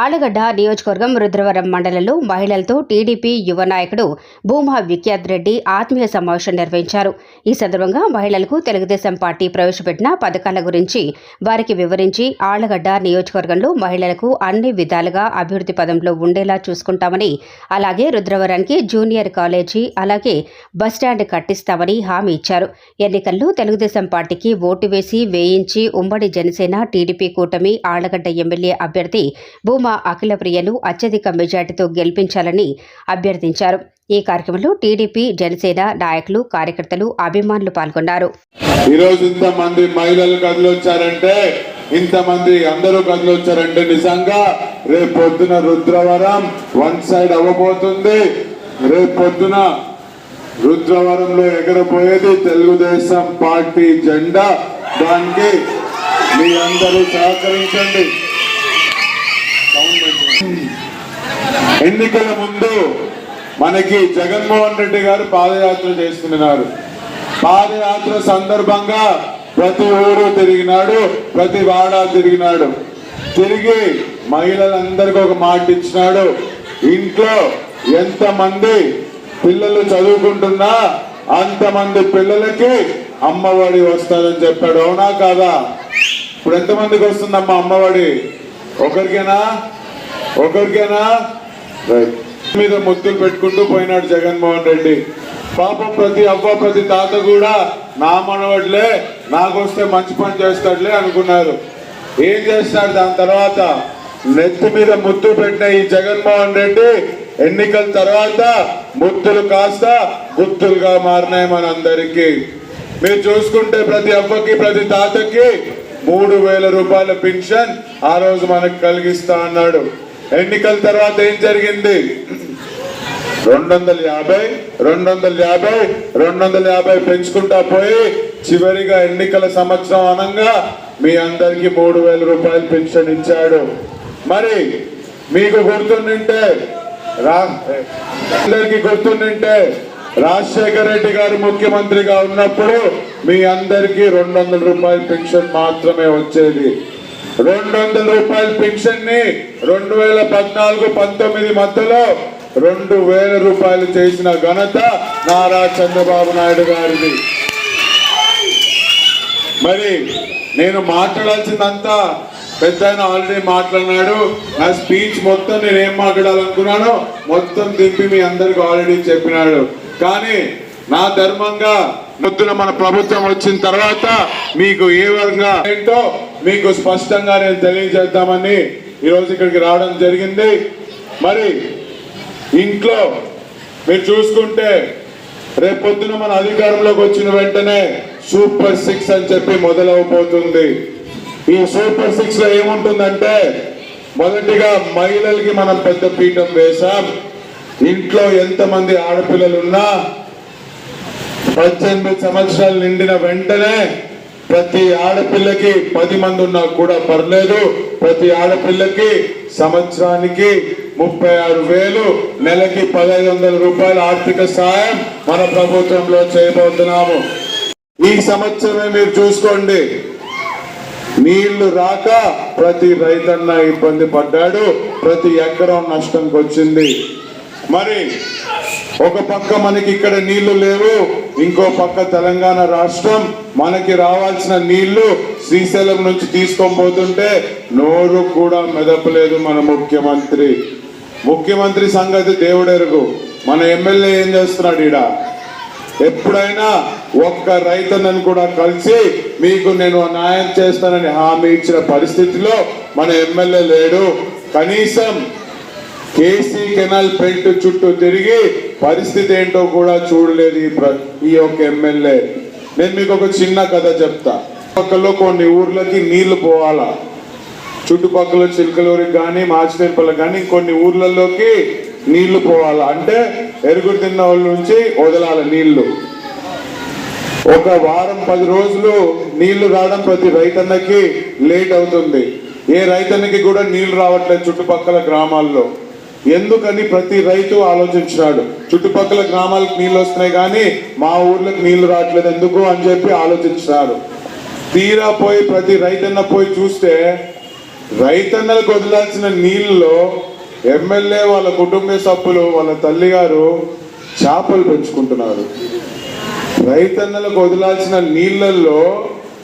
ఆలగడ్డ నియోజకవర్గం రుద్రవరం మండలంలో మహిళలతో టీడీపీ యువ నాయకుడు భూమా విఖ్యాత్ రెడ్డి ఆత్మీయ సమావేశం నిర్వహించారు. ఈ సందర్భంగా మహిళలకు తెలుగుదేశం పార్టీ ప్రవేశపెట్టిన పథకాల గురించి వారికి వివరించి ఆలగడ్డ నియోజకవర్గంలో మహిళలకు అన్ని విధాలుగా అభివృద్ధి పదంలో ఉండేలా చూసుకుంటామని అలాగే రుద్రవరానికి జూనియర్ కాలేజీ అలాగే బస్టాండ్ కట్టిస్తామని హామీ ఇచ్చారు. ఎన్నికల్లో తెలుగుదేశం పార్టీకి ఓటు వేసి వేయించి ఉమ్మడి జనసేన టీడీపీ కూటమి ఆళ్ళగడ్డ ఎమ్మెల్యే అభ్యర్థి భూమా అఖిలప్రియను అత్యధిక మెజార్టీతో గెలిపించాలని అభ్యర్థించారు. ఈ కార్యక్రమంలో టీడీపీ జనసేన నాయకులు కార్యకర్తలు అభిమానులు పాల్గొన్నారు. ఈ రోజు మంది మహిళలు కదిలొచ్చారంటే ఇంతమంది మంది అందరూ కదిలొచ్చారంటే నిజంగా రేపు పొద్దున రుద్రవరం వన్ సైడ్ అవ్వబోతుంది. రేపు పొద్దున రుద్రవరంలో ఎగరపోయేది తెలుగుదేశం పార్టీ జెండా. దానికి మీ అందరూ సహకరించండి. ఎన్నికల ముందు మనకి జగన్మోహన్ రెడ్డి గారు పాదయాత్ర చేస్తున్నారు. పాదయాత్ర సందర్భంగా ప్రతి ఊరు తిరిగినాడు ప్రతి వాడ తిరిగినాడు. తిరిగి మహిళలందరికీ ఒక మాట ఇచ్చినాడు. ఇంట్లో ఎంతమంది పిల్లలు చదువుకుంటున్నా అంతమంది పిల్లలకి అమ్మఒడి వస్తుందని చెప్పాడు. అవునా కాదా? ఇప్పుడు ఎంతమందికి వస్తుందమ్మా అమ్మఒడి? ఒకరికేనా? ఒకరికేనా మీద ముద్దులు పెట్టుకుంటూ పోయినాడు జగన్మోహన్ రెడ్డి. పాపం ప్రతి అవ్వ ప్రతి తాత కూడా నా మనవడ్లే నాకు వస్తే మంచి పని చేస్తాడులే అనుకున్నారు. ఏం చేస్తాడు? దాని తర్వాత నెత్తి మీద ముద్దు పెట్టిన ఈ జగన్మోహన్ రెడ్డి ఎన్నికల తర్వాత ముద్దులు కాస్త గుత్తులుగా మారినాయి మనందరికీ మీరు చూసుకుంటే ప్రతి అవ్వకి ప్రతి తాతకి మూడు వేల రూపాయల పెన్షన్ ఆ రోజు మనకు కలిగిస్తా అన్నాడు. ఎన్నికల తర్వాత ఏం జరిగింది? రెండు వందల యాభై రెండు వందల యాభై రెండు వందల యాభై పెంచుకుంటా పోయి చివరిగా ఎన్నికల సంవత్సరం అనంగా మీ అందరికి మూడు వేల రూపాయలు పెన్షన్ ఇచ్చాడు. మరి మీకు గుర్తుండింటే అందరికి గుర్తుండింటే రాజశేఖర రెడ్డి గారు ముఖ్యమంత్రిగా ఉన్నప్పుడు మీ అందరికీ రెండు వందల రూపాయల పెన్షన్ మాత్రమే వచ్చేది. రెండు వందల రూపాయల పెన్షన్ని రెండు వేల పద్నాలుగు పంతొమ్మిది మధ్యలో రెండు వేల రూపాయలు చేసిన ఘనత నారా చంద్రబాబు నాయుడు గారిది. మరి నేను మాట్లాడాల్సిందంతా పెద్ద ఆయన ఆల్రెడీ మాట్లాడినాడు. నా స్పీచ్ మొత్తం నేను ఏం మాట్లాడాలనుకున్నానో మొత్తం దింపి మీ అందరికి ఆల్రెడీ చెప్పినాడు. కానీ నా ధర్మంగా పొద్దున మన ప్రభుత్వం వచ్చిన తర్వాత మీకు ఏ విధంగా ఏంటో మీకు స్పష్టంగా నేను తెలియజేద్దామని ఈరోజు ఇక్కడికి రావడం జరిగింది. మరి ఇంట్లో మీరు చూసుకుంటే రేపు మన అధికారంలోకి వచ్చిన వెంటనే సూపర్ సిక్స్ అని చెప్పి మొదలవబోతుంది. ఈ సూపర్ సిక్స్లో ఏముంటుందంటే మొదటిగా మహిళలకి మనం పెద్ద పీఠం వేశాం. ఇంట్లో ఎంతమంది ఆడపిల్లలు ఉన్నా పద్దెనిమిది సంవత్సరాలు నిండిన వెంటనే ప్రతి ఆడపిల్లకి పది మంది ఉన్నా కూడా పర్లేదు. ప్రతి ఆడపిల్లకి సంవత్సరానికి ముప్పై ఆరు వేలు నెలకి పదహైదు వందల రూపాయల ఆర్థిక సాయం మన ప్రభుత్వంలో చేయబోతున్నాము. ఈ సంవత్సరమే మీరు చూసుకోండి. నీళ్ళు రాక ప్రతి రైతన్న ఇబ్బంది పడ్డాడు. ప్రతి ఎకరం నష్టంకి వచ్చింది మరి ఒక పక్క మనకి ఇక్కడ నీళ్ళు లేవు ఇంకో పక్క తెలంగాణ రాష్ట్రం మనకి రావాల్సిన నీళ్ళు శ్రీశైలం నుంచి తీసుకొని పోతుంటే నోరు కూడా మెదపలేదు మన ముఖ్యమంత్రి. ముఖ్యమంత్రి సంగతి దేవుడెరుగు. మన ఎమ్మెల్యే ఏం చేస్తున్నాడు ఈడ? ఎప్పుడైనా ఒక్క రైతన్నను కూడా కలిసి మీకు నేను న్యాయం చేస్తానని హామీ ఇచ్చిన పరిస్థితిలో మన ఎమ్మెల్యే లేడు. కనీసం కేసీ కెనాల్ బెల్ట్ చుట్టూ తిరిగి పరిస్థితి ఏంటో కూడా చూడలేదు ఈ ఈ యొక్క ఎమ్మెల్యే. నేను మీకు ఒక చిన్న కథ చెప్తా. పక్కలో కొన్ని ఊర్లకి నీళ్ళు పోవాలా? చుట్టుపక్కల చిలకలూరికి కానీ మాచినేపల్లి కానీ కొన్ని ఊర్లలోకి నీళ్ళు పోవాలా? అంటే ఎరుగు తిన్న వాళ్ళ నుంచి వదలాలి నీళ్ళు. ఒక వారం పది రోజులు నీళ్ళు రావడం ప్రతి రైతన్నకి లేట్ అవుతుంది. ఏ రైతన్నకి కూడా నీళ్ళు రావట్లేదు చుట్టుపక్కల గ్రామాల్లో. ఎందుకని ప్రతి రైతు ఆలోచించినాడు? చుట్టుపక్కల గ్రామాలకు నీళ్ళు వస్తున్నాయి కానీ మా ఊర్లకు నీళ్ళు రావట్లేదు ఎందుకు అని చెప్పి ఆలోచించినారు. తీరా పోయి ప్రతి రైతన్న పోయి చూస్తే రైతన్నలకు వదిలాల్సిన నీళ్ళలో ఎమ్మెల్యే వాళ్ళ కుటుంబ సభ్యులు వాళ్ళ తల్లిగారు చేపలు పెంచుకుంటున్నారు. రైతన్నలకు వదిలాల్సిన నీళ్ళల్లో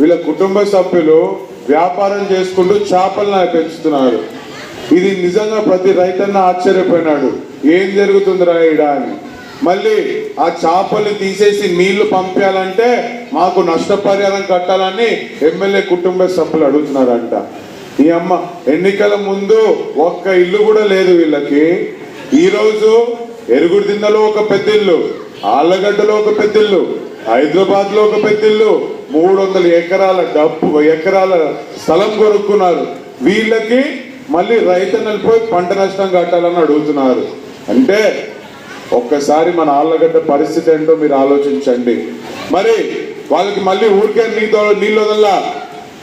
వీళ్ళ కుటుంబ సభ్యులు వ్యాపారం చేసుకుంటూ చేపలను పెంచుతున్నారు. ఇది నిజంగా ప్రతి రైతన్న ఆశ్చర్యపోయినాడు. ఏం జరుగుతుంది రాయడా అని. మళ్ళీ ఆ చేపలు తీసేసి నీళ్ళు పంపించాలంటే మాకు నష్టపరిహారం కట్టాలని ఎమ్మెల్యే కుటుంబ సభ్యులు అడుగుతున్నారంట. ఈ అమ్మ ఎన్నికల ముందు ఒక్క ఇల్లు కూడా లేదు వీళ్ళకి. ఈరోజు ఎరుగుడు దిన్నలో ఒక పెద్ద ఇల్లు ఆళ్ళగడ్డలో ఒక పెద్ద ఇల్లు హైదరాబాద్లో ఒక పెద్ద ఇల్లు మూడు వందల ఎకరాల డబ్బు ఎకరాల స్థలం కొనుక్కున్నారు. వీళ్ళకి మళ్ళీ రైతన్నలు పోయి పంట నష్టం కట్టాలని అడుగుతున్నారు. అంటే ఒక్కసారి మన ఆళ్ళగడ్డ పరిస్థితి ఏంటో మీరు ఆలోచించండి. మరి వాళ్ళకి మళ్ళీ ఊరికే నీతో నీళ్ళు వదల్లా?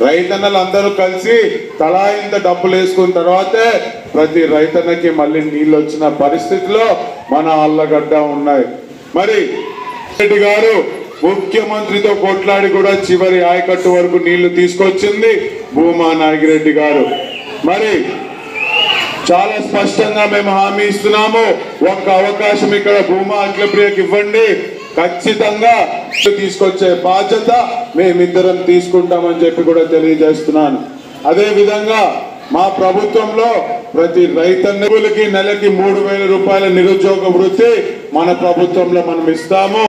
రైతన్నలు అందరూ కలిసి తలా ఇంత డబ్బులు వేసుకున్న తర్వాతే ప్రతి రైతన్నకి మళ్ళీ నీళ్ళు వచ్చిన పరిస్థితిలో మన ఆళ్ళగడ్డ ఉన్నాయి. మరి రెడ్డి గారు ముఖ్యమంత్రితో కొట్లాడి కూడా చివరి ఆయకట్టు వరకు నీళ్ళు తీసుకొచ్చింది భూమా నాగిరెడ్డి గారు. మరి చాలా స్పష్టంగా మేము హామీ ఇస్తున్నాము. ఒక్క అవకాశం ఇక్కడ భూమా అఖిలప్రియకి ఇవ్వండి. ఖచ్చితంగా తీసుకొచ్చే బాధ్యత మేమిద్దరం తీసుకుంటామని చెప్పి కూడా తెలియజేస్తున్నాను. అదే విధంగా మా ప్రభుత్వంలో ప్రతి రైతన్నులకి నెలకి మూడు వేల రూపాయల నిరుద్యోగ వృత్తి మన ప్రభుత్వంలో మనం ఇస్తాము.